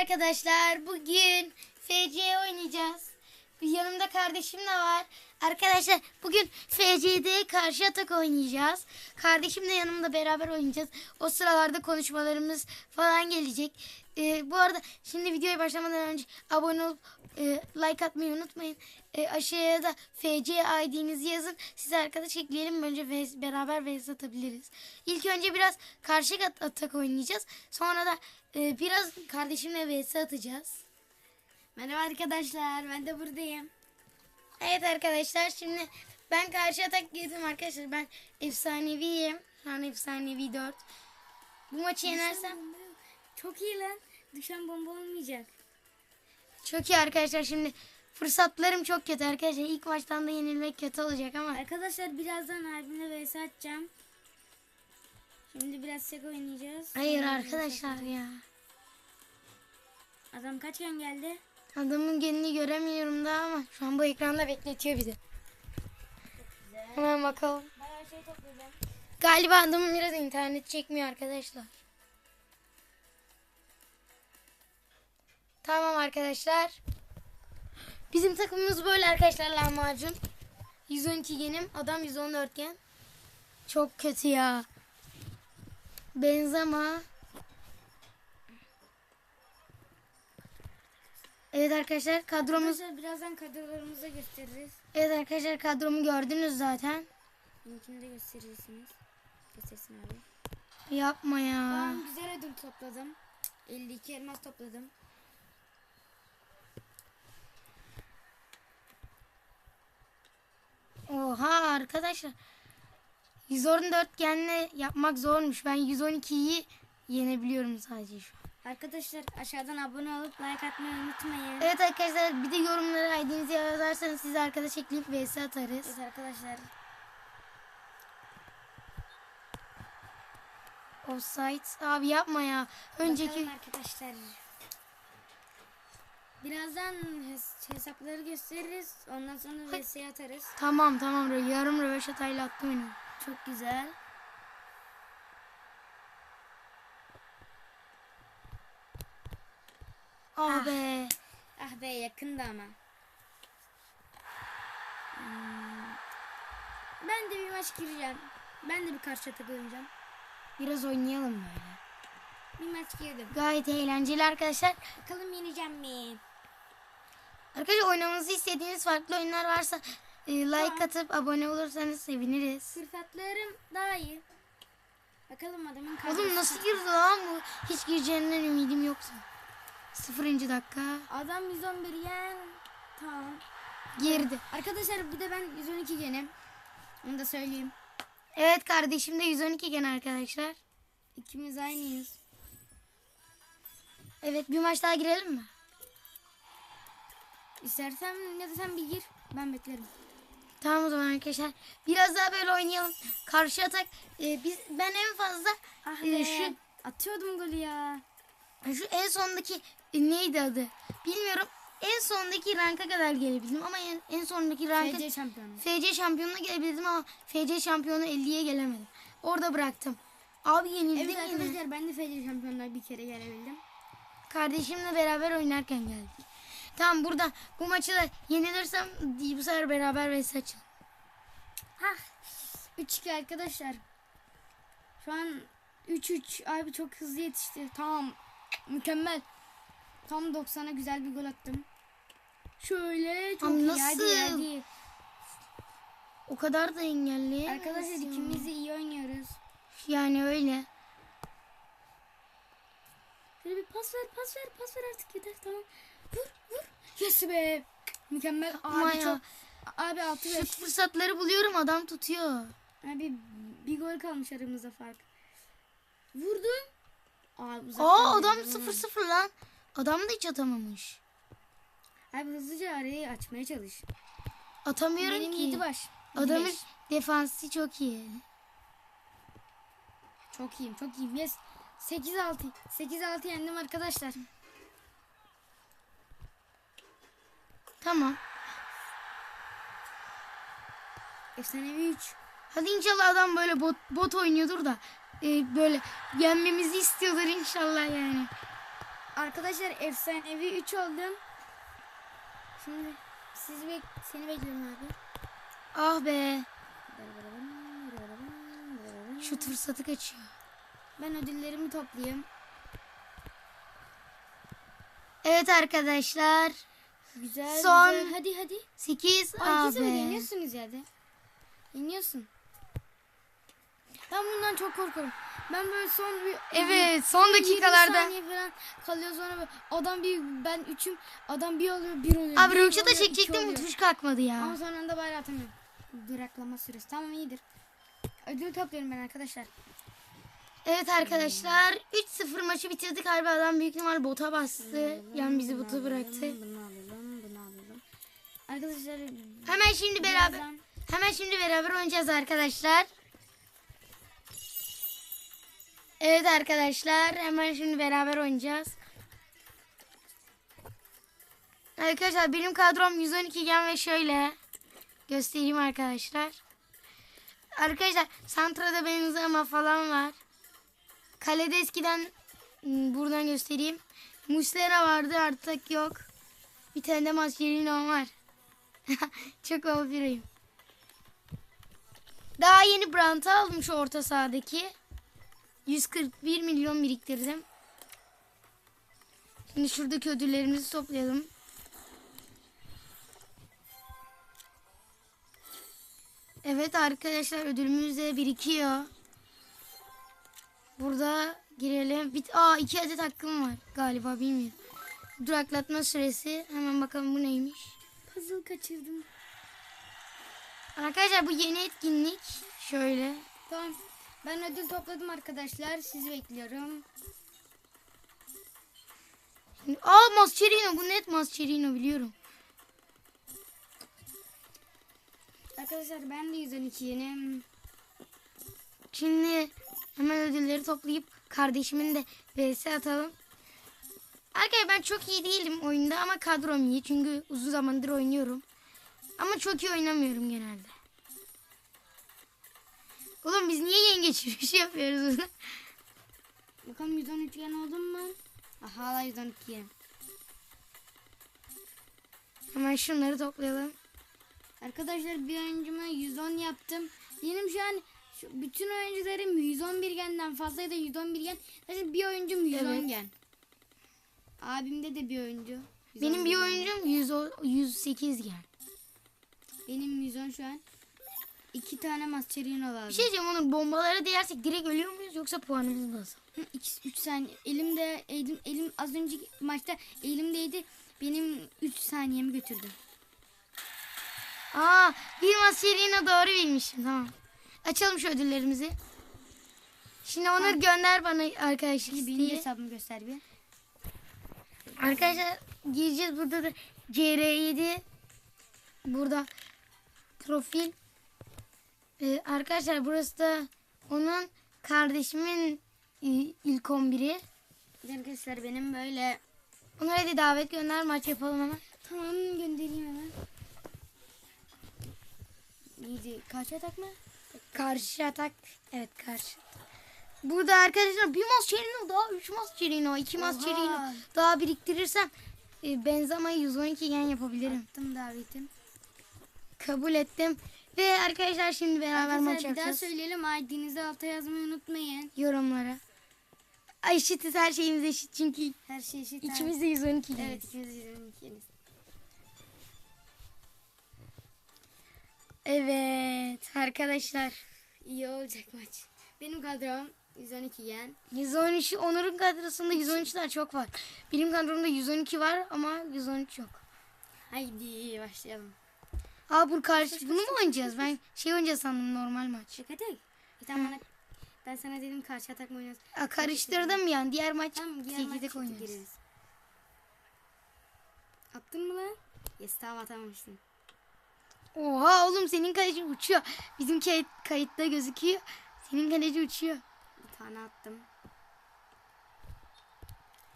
arkadaşlar. Bugün FC oynayacağız. Yanımda kardeşim de var. Arkadaşlar bugün FC'de karşı atak oynayacağız. Kardeşim de yanımda beraber oynayacağız. O sıralarda konuşmalarımız falan gelecek. Ee, bu arada şimdi videoya başlamadan önce abone olup e, like atmayı unutmayın. E, aşağıya da FC ID'nizi yazın. Size arkadaş ekleyelim. Önce VS, beraber VS atabiliriz. İlk önce biraz karşı at- atak oynayacağız. Sonra da e, biraz kardeşimle VS atacağız. Merhaba arkadaşlar ben de buradayım. Evet arkadaşlar şimdi ben karşı atak girdim arkadaşlar. Ben efsaneviyim. Şu an efsanevi 4. Bu maçı yenersem Çok iyi lan. Düşen bomba olmayacak. çok iyi arkadaşlar. Şimdi fırsatlarım çok kötü arkadaşlar. İlk maçtan da yenilmek kötü olacak ama. Arkadaşlar birazdan abimle vs atacağım. Şimdi biraz sek oynayacağız. Hayır Sonra arkadaşlar ya. Adam kaç gen geldi? Adamın genini göremiyorum daha ama şu an bu ekranda bekletiyor bizi. Hemen bakalım. Bayağı şey toplayacağım. Galiba adamın biraz internet çekmiyor arkadaşlar. Tamam arkadaşlar. Bizim takımımız böyle arkadaşlar lahmacun. 112 genim. Adam 114 gen. Çok kötü ya. Benzema. Evet arkadaşlar kadromuz. Arkadaşlar birazdan kadrolarımızı gösteririz. Evet arkadaşlar kadromu gördünüz zaten. Linkini de gösterirsiniz. Göstersin abi. Yapma ya. Tamam güzel ödül topladım. 52 elmas topladım. Oha arkadaşlar. 114 genle yapmak zormuş. Ben 112'yi yenebiliyorum sadece şu an. Arkadaşlar aşağıdan abone olup like atmayı unutmayın. Evet arkadaşlar bir de yorumlara ID'nizi yazarsanız size arkadaş ekleyip vs atarız. Evet arkadaşlar. Offside. Abi yapma ya. Önceki Bakalım arkadaşlar. Birazdan hes- hesapları gösteririz. Ondan sonra VS'ye atarız. Tamam tamam yarım röveşatayla attım oyunu. Çok güzel. Ah be. Ah be yakında ama. Hmm. Ben de bir maç gireceğim. Ben de bir karşı atak oynayacağım. Biraz oynayalım böyle. Bir maç girdim. Gayet eğlenceli arkadaşlar. Bakalım yeneceğim mi? Arkadaşlar oynamanızı istediğiniz farklı oyunlar varsa e, like atıp abone olursanız seviniriz. Fırsatlarım daha iyi. Bakalım adamın kadrosu. Oğlum nasıl girdi lan bu? Hiç gireceğinden ümidim yoktu. Sıfırıncı dakika. Adam 111 yen. Tamam. Girdi. Arkadaşlar bir de ben 112 genim. Onu da söyleyeyim. Evet kardeşim de 112 gen arkadaşlar. İkimiz aynıyız. Evet bir maç daha girelim mi? İstersen ya da sen bir gir. Ben beklerim. Tamam o zaman arkadaşlar. Biraz daha böyle oynayalım. Karşı atak. e, biz ben en fazla Ah e, şu Atıyordum golü ya. şu en sondaki e, neydi adı? Bilmiyorum. En sondaki ranka kadar gelebildim ama en, en sondaki ranka FC şampiyonu. FC şampiyonuna gelebildim ama FC şampiyonu 50'ye gelemedim. Orada bıraktım. Abi yenildim Evet yine. arkadaşlar ben de FC şampiyonlar bir kere gelebildim. Kardeşimle beraber oynarken geldik. Tamam burada bu maçı da yenilirsem bu sefer beraber vs açalım. Hah. 3-2 arkadaşlar. Şu an 3-3 abi çok hızlı yetişti. Tamam. Mükemmel. Tam 90'a güzel bir gol attım. Şöyle çok Ama iyi. nasıl? Hadi hadi. O kadar da engelleyemezsin. Arkadaşlar ikimiz de iyi oynuyoruz. Yani öyle. Şöyle bir pas ver, pas ver, pas ver artık yeter tamam. Vur, vur. Yes be. Mükemmel. Abi ya. çok. Abi 6 Şu 5. fırsatları buluyorum adam tutuyor. Abi bir gol kalmış aramızda fark. Vurdum. Uzaktan Aa adam vurdum. 0-0 lan. Adam da hiç atamamış. Abi hızlıca arayı açmaya çalış. Atamıyorum Benim ki. 7 baş. yedi Adamın beş. defansı çok iyi. Çok iyiyim çok iyiyim. Yes. 8-6. 8-6 yendim arkadaşlar. Tamam. Efsanevi 3. Hadi inşallah adam böyle bot, bot oynuyordur da e, böyle yenmemizi istiyordur inşallah yani. Arkadaşlar efsanevi 3 oldum. Şimdi sizi bek seni bekliyorum abi. Ah be. Şu fırsatı kaçıyor. Ben ödüllerimi toplayayım. Evet arkadaşlar. Güzel Son- güzel. Hadi hadi. 8 Ay ah güzel be. yeniyorsunuz ya de. Yeniyorsun. Ben bundan çok korkuyorum. Ben böyle son bir Evet son 20 dakikalarda. falan kalıyor sonra böyle adam bir ben üçüm adam bir oluyor bir oluyor. Abi iki çekecektim tuş kalkmadı ya. Ama son anda bayrağı atamıyorum. Duraklama süresi tamam iyidir. Ödül topluyorum ben arkadaşlar. Evet arkadaşlar 3-0 maçı bitirdik galiba adam büyük ihtimal bota bastı. Yani bizi bota bıraktı. Arkadaşlar Hemen şimdi beraber hemen şimdi beraber oynayacağız arkadaşlar. Evet arkadaşlar hemen şimdi beraber oynayacağız. Arkadaşlar benim kadrom 112 gen ve şöyle göstereyim arkadaşlar. Arkadaşlar Santra'da Benzema falan var. Kalede eskiden m, buradan göstereyim. Muslera vardı artık yok. Bir tane de Mascherino var. Çok overayım. Daha yeni Brandt'ı aldım şu orta sahadaki. 141 milyon biriktirdim. Şimdi şuradaki ödüllerimizi toplayalım. Evet arkadaşlar ödülümüz de birikiyor. Burada girelim. Bit Aa iki adet hakkım var galiba bilmiyorum. Duraklatma süresi. Hemen bakalım bu neymiş. puzzle kaçırdım. Arkadaşlar bu yeni etkinlik. Şöyle. Tamam. Ben ödül topladım arkadaşlar. Sizi bekliyorum. Şimdi- Aa Mascherino bu net Mascherino biliyorum. Arkadaşlar ben de 112 yenim. Şimdi hemen ödülleri toplayıp kardeşimin de vs atalım. Arkadaşlar ben çok iyi değilim oyunda ama kadrom iyi. Çünkü uzun zamandır oynuyorum. Ama çok iyi oynamıyorum genelde. Oğlum biz niye yengeç yürüyüşü yapıyoruz burada? Bakalım 113 yen oldum mu? Aha hala 112 yenim. Hemen şunları toplayalım. Arkadaşlar bir oyuncuma 110 yaptım. Benim şu an şu bütün oyuncularım 111 genden fazla ya da 111 gen. Sadece bir oyuncum 110 Evet. gen. Abimde de bir oyuncu. 110 Benim bir gen. oyuncum 100, o- 108 gel. Benim 110 şu an. İki tane Mascherino lazım. Bir şey diyeceğim Onur bombalara değersek direkt ölüyor muyuz yoksa puanımız nasıl? 3 saniye. Elimde elim, elim az önceki maçta elimdeydi. Benim 3 saniyemi götürdü. Aa bir Mascherino doğru bilmişim tamam. Açalım şu ödüllerimizi. Şimdi Onur gönder bana arkadaşlık Benim isteği. hesabımı göster bir. Arkadaşlar gireceğiz burada da CR7 burada profil. Ee, arkadaşlar burası da onun kardeşimin e, ilk 11'i. Arkadaşlar benim böyle Onlara hadi davet gönder maç yapalım hemen. Tamam göndereyim hemen. Neydi? Kaç atak mı? Karşı atak. Evet karşı. Burada arkadaşlar bir Mascherino daha 3 Mascherino 2 Oha. Mascherino daha biriktirirsem e, Benzema'yı 112 gen yapabilirim. Attım davetim. Kabul ettim. Ve arkadaşlar şimdi beraber maç Arkadaşlar bir daha yapacağız. söyleyelim. ID'nizi alta yazmayı unutmayın. Yorumlara. Ay eşitiz her şeyimiz eşit çünkü Her şey eşit. ikimiz de 112 Evet evet. ikimiz de 22'yiz. evet arkadaşlar. İyi olacak maç. Benim kadrom 112 yen. 113 Onur'un kadrosunda 113'ler çok var. Benim kadromda 112 var ama 113 yok. Haydi başlayalım. Aa bu karşı bunu mu oynayacağız? Ben şey oynayacağız sandım normal maç. Şaka değil. Bir tane bana, ben sana dedim karşı atak mı oynuyoruz? Aa, karıştırdım yani diğer maç Tamam diğer maç oynarız. Attın mı lan? Yes tamam atamamıştın. Oha oğlum senin kaleci uçuyor. Bizim kayıt, kayıtta gözüküyor. Senin kaleci uçuyor. Bir tane attım.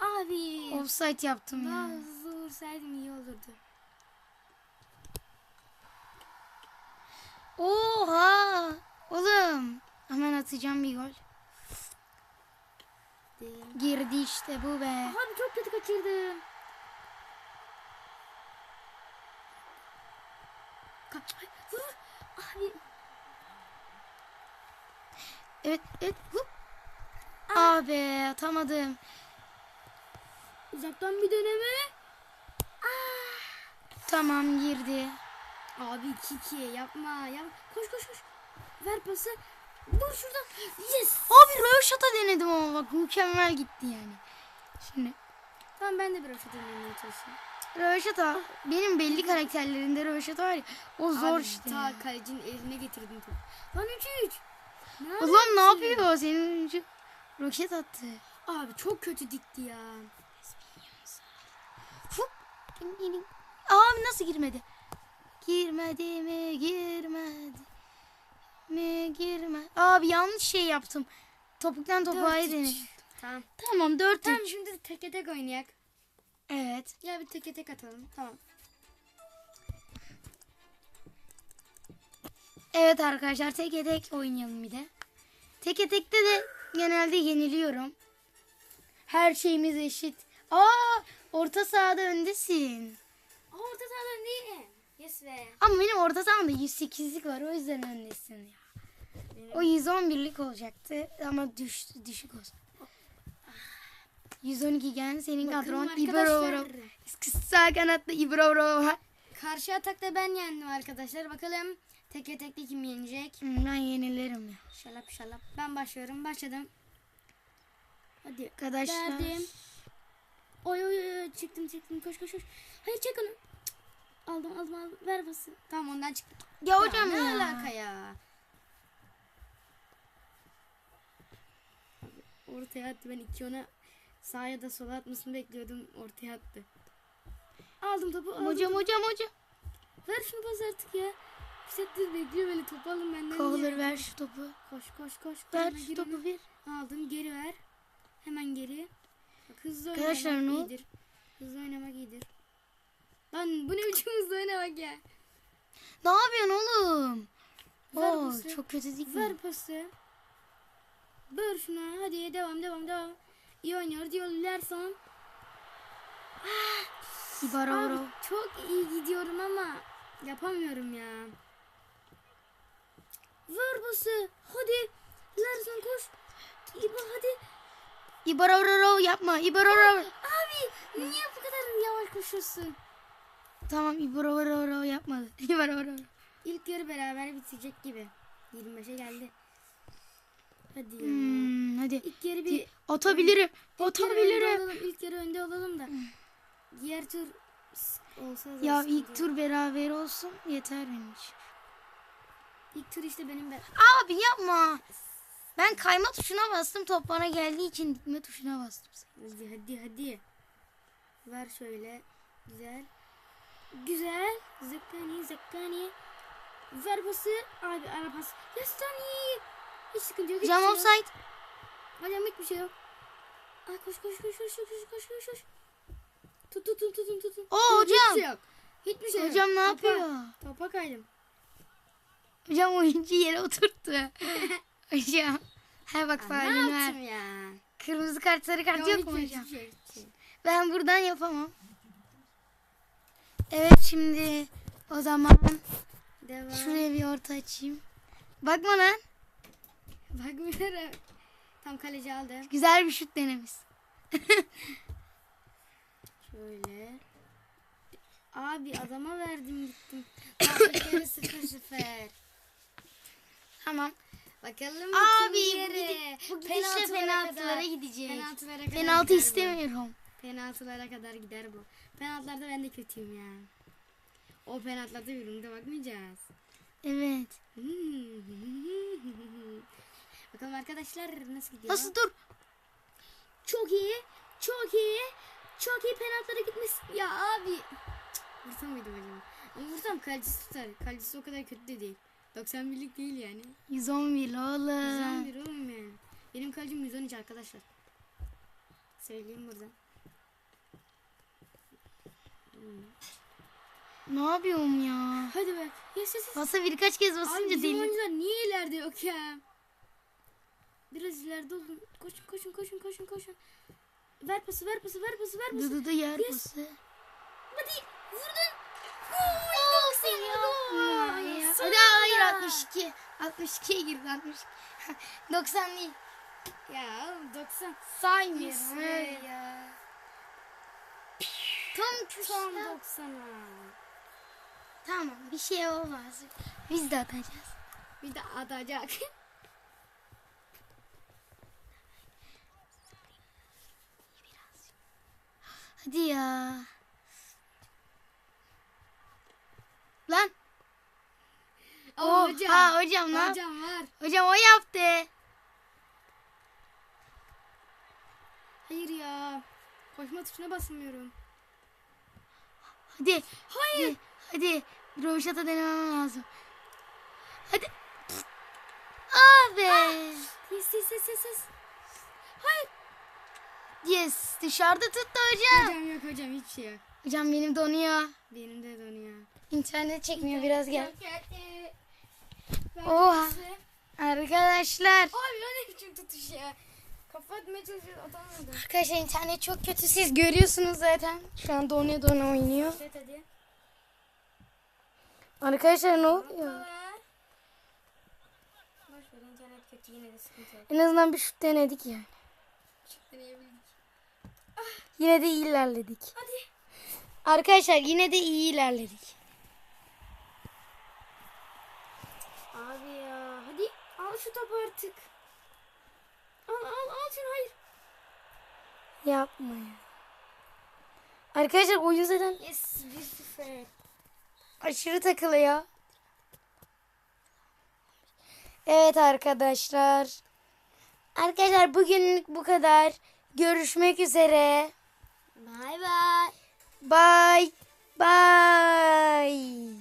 Abi. Offside yaptım Daha ya. hızlı vursaydım iyi olurdu. Oha! Oğlum. Hemen atacağım bir gol. Girdi. Girdi işte bu be. Abi çok kötü kaçırdım. Ka- Ay, vur, vur. Abi Evet evet. Hup. Abi atamadım. uzaktan bir deneme. Tamam girdi. Abi 2-2 yapma. Yap. Koş koş koş. Ver pası. Vur şuradan. Yes. Abi röveşata denedim ama bak mükemmel gitti yani. Şimdi Tamam ben de bir röfet denemeye çalışayım. Röveşata benim belli karakterlerinde röveşata var ya o zor Abi, işte. Ta kalecinin eline getirdim topu. Lan 3-3. Ne Ulan ne yapıyor senin oyuncu? Roket attı. Abi çok kötü dikti ya. Fup. Abi nasıl girmedi? Girmedi mi? Girmedi mi? Girme. Abi yanlış şey yaptım. Topuktan topuğa 4-3. denedim. Tamam. Tamam 4 Tamam şimdi teke tek oynayak. Evet. Ya bir teke tek atalım. Tamam. Evet arkadaşlar teke tek oynayalım bir de. Teke tekte de genelde yeniliyorum. Her şeyimiz eşit. Aa orta sahada öndesin. Aa, orta sahadan değil. Yes be. Ama benim orta sahamda 108'lik var o yüzden öndesin ya. O 111'lik olacaktı ama düştü düşük olsun. 112 iken senin Bakalım kadron. İbrahim. Sağ kanatta İbrahim. Karşı atakta ben yendim arkadaşlar. Bakalım teke tekli kim yenecek? Hmm, Ben yenilirim ya. Şalap şalap. Ben başlıyorum. Başladım. Hadi. Arkadaşlar. Verdim. Oy oy oy çıktım çıktım koş koş koş. Hayır çek onu. Aldım aldım aldım. Ver bası. Tamam ondan çıktım. Ya hocam ne ya. alaka ya? Ortaya attı. Ben iki ona sağa ya da sola atmasını bekliyordum. Ortaya attı. Aldım topu. Aldım. Hocam hocam hocam. Ver şunu pas artık ya. Bir saattir bekliyor beni topu alın benden. Geri. ver şu topu. Koş koş koş. Ver Hemen şu topu ver. Aldım geri ver. Hemen geri. Bak, hızlı Arkadaşlar, oynamak oldu? iyidir. Hızlı oynamak iyidir. Lan bu ne biçim hızlı oynamak ya. Ne yapıyorsun oğlum? Ver Oo, pası. çok kötü değil Ver mi? pası. Ver şuna. Hadi devam devam devam. İyi oynuyor diyor Lerson. İbaroro. Abi çok iyi gidiyorum ama yapamıyorum ya. Ver pası. Hadi. Lerson koş. İbo hadi. İbaroro yapma. İbaroro. Abi niye bu kadar yavaş koşuyorsun? Tamam İbaroro yapmadı. İbaroro. İlk yarı beraber bitecek gibi. 25'e geldi. Hadi ya. Hmm, hadi. İlk yarı bir Atabilirim. ilk Atabilirim. olalım, ilk yarı önde olalım da. Diğer tur olsa da Ya ilk yok. tur beraber olsun yeter benim için. İlk tur işte benim be. Abi yapma. Ben kayma tuşuna bastım top bana geldiği için dikme tuşuna bastım. Hadi hadi hadi. Ver şöyle. Güzel. Güzel. Zıkkani zıkkani. Ver pası. Abi ara pas. Yastani. Hiç sıkıntı yok. hiçbir Cam şey offside. Hocam hiçbir şey yok. Ay koş koş koş koş koş koş koş koş. Tut tut tut tutun tutun. Oo, Yok, hocam. Hiçbir şey yok. Hiçbir şey yok. Hocam ne Topa- yapıyor? Topa kaydım. Hocam oyuncu yere oturttu. hocam. He bak Aa, ne faulün var. yaptım ya? Kırmızı kart sarı kart yok mu hocam? şey, şey. Ben buradan yapamam. Evet şimdi o zaman Devam. şuraya bir orta açayım. Bakma lan. Bakmıyorum. Tam kaleci aldı. Güzel bir şut denemiş. Şöyle. Abi adama verdim gittim. Kere sıfır sıfır. Tamam. Bakalım Abi bu, yarı. gidi- bu gidişle Penaltılara penaltılara kadar- gidecek. Penaltılara kadar Penaltı gider bu. istemiyorum. Penaltılara kadar gider bu. Penaltılarda ben de kötüyüm ya. O penaltılarda yorumda bakmayacağız. Evet. Bakalım arkadaşlar nasıl gidiyor? Nasıl dur? Çok iyi. Çok iyi. Çok iyi penaltılara gitmiş. Ya abi. Cık, Vursam mıydım acaba? Ama vursam kalecisi tutar. Kalecisi o kadar kötü de değil. 91'lik değil yani. 111 oğlum. 111 oğlum yani. Benim kalecim 113 arkadaşlar. Söyleyeyim buradan. Ne yapıyorum ya? Hadi be. Yes yes yes. Basa birkaç kez Abi basınca bizim deli. oyuncular niye ileride yok ya? Biraz ileride olun. koşun koşun koşun koşun koşun. Ver pası ver pası ver pası ver pası. Dudu da yer Yes. bası. Hadi vurdun. Olsun Yapma ya. Hadi hayır 62. 62'ye girdi 62. 90 değil. Ya oğlum 90. Saymıyorum. Yes öyle ya. Tam Son köşe. 90'a. Tamam bir şey olmaz. Biz de atacağız. Bir de atacak. Hadi ya. Lan. Aa, Oh, hocam. ha hocam yap- Hocam var. Hocam o yaptı. Hayır ya. Koşma tuşuna basamıyorum. Hadi. Hayır. Hadi. Hadi. Roşata denemem lazım. Hadi. Abi. Yes yes yes. yes. Hayır. Yes. Dışarıda tuttu hocam. Hocam yok hocam hiçbir şey yok. Hocam benim donuyor. Benim de donuyor. İnternet çekmiyor biraz gel. Oha. Arkadaşlar. Abi o ne biçim tutuş ya. Kafa atmaya çalışıyor atamadım. Arkadaşlar internet çok kötü. Siz görüyorsunuz zaten. Şu an donuyor donuyor oynuyor. Evet hadi. Arkadaşlar ne oluyor? En azından bir şut denedik yani. Çık deneyebildik. Yine de iyi ilerledik. Hadi. Arkadaşlar yine de iyi ilerledik. Abi ya hadi al şu topu artık. Al al al şunu hayır. Yapma ya. Arkadaşlar oyun zaten Yes 1-0. aşırı takılıyor. Evet arkadaşlar. Arkadaşlar bugünlük bu kadar. Görüşmek üzere. Bye bye. Bye. Bye.